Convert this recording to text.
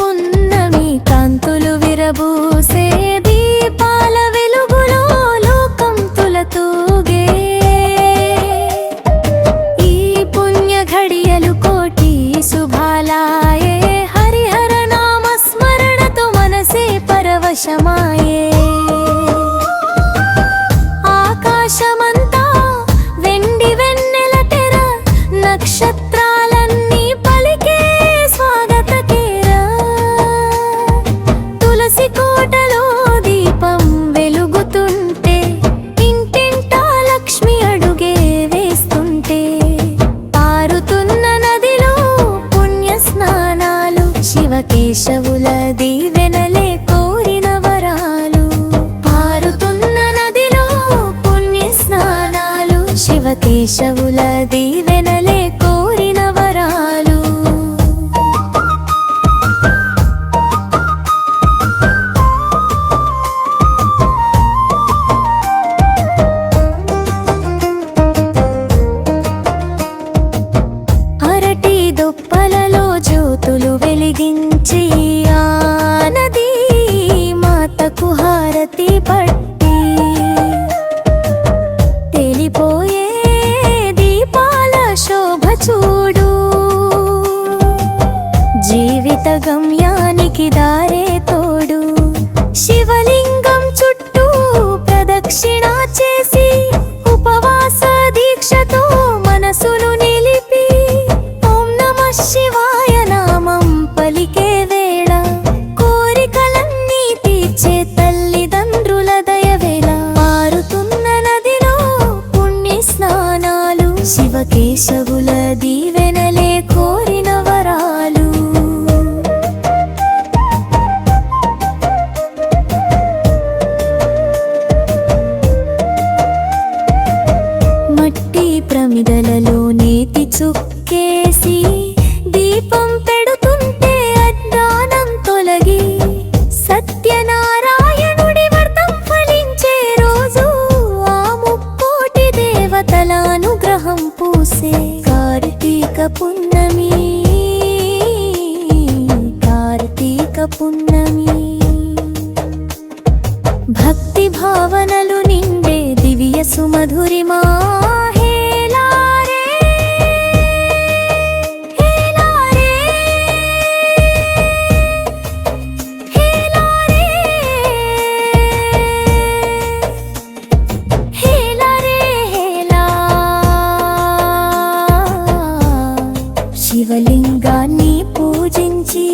పున్నమి కాంతులు విరబూసే దీపాల వెలుగులో లోకం తులతూగే. ఈ పుణ్య ఘడియలు కోటి శుభాలాయే. హరిహర నామ స్మరణతో మనసే పరవశమాయే. కేశవుల దీవెన గమ్యానికి దారే తోడు. శివలింగం చుట్టూ ప్రదక్షిణ చేసి ఉపవాస దీక్షతో మనసును నిలిపి ఓం నమ శివాయ నామం పలికే వేళ కోరికలన్నీ తీర్చే తల్లిదండ్రుల దయవేళ. మారుతున్న నదిలో పుణ్య స్నానాలు శివకేశవుల దీవె ప్రమిదలలో నేతి చుక్కేసి దీపం పెడుతుంటే అజ్ఞానం తొలగి సత్యనారాయణుడి వ్రతం ఫలించే రోజు ఆ ముక్కోటి దేవతల అనుగ్రహం పూసే కార్తీక పున్నమి. కార్తీక పున్నమి. భక్తి భావనలు నిండే దివ్య సుమధురిమా శివలింగాన్ని పూజించి